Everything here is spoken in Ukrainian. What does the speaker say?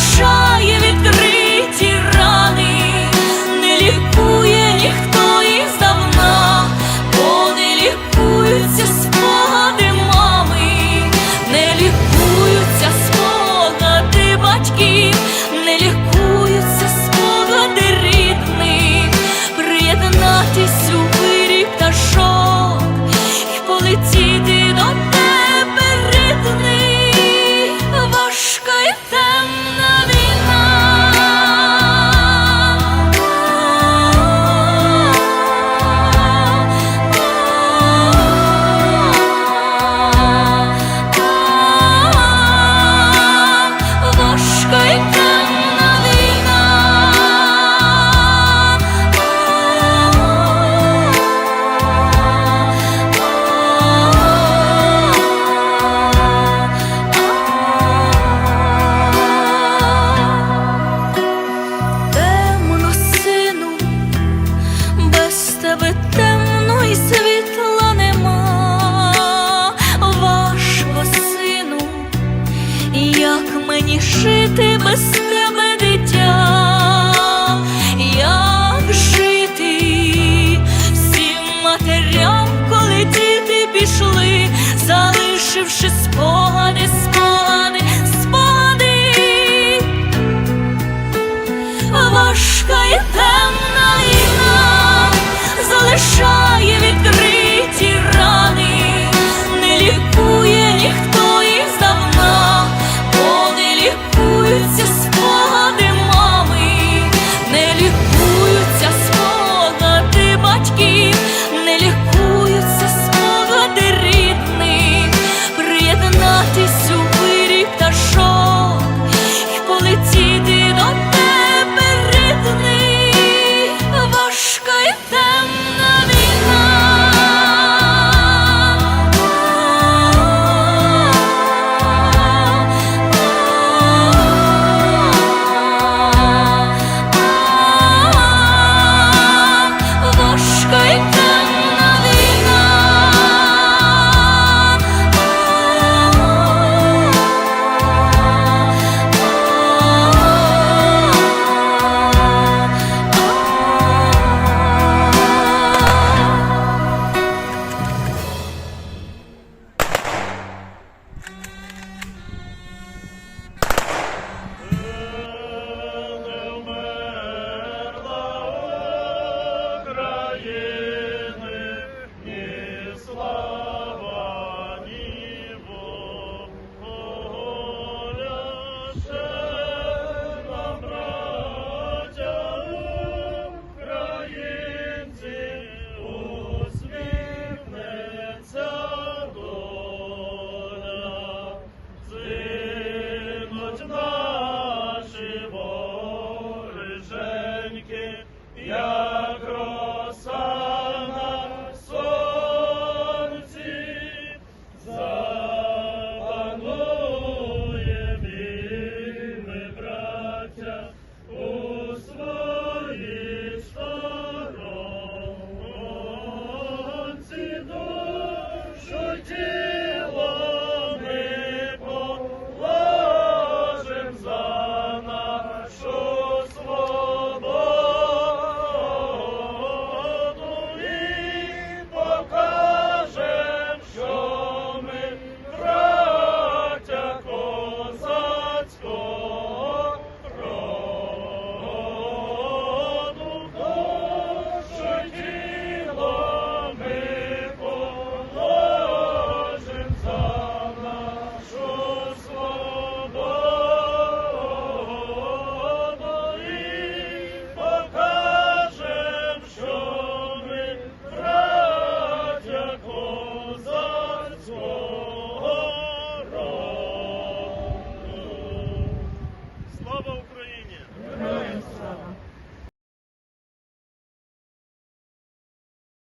说。жити без тебе дитя, як жити всім матерям, коли діти пішли, залишивши спогади, спогади, спогади, важка і темна. Wilson.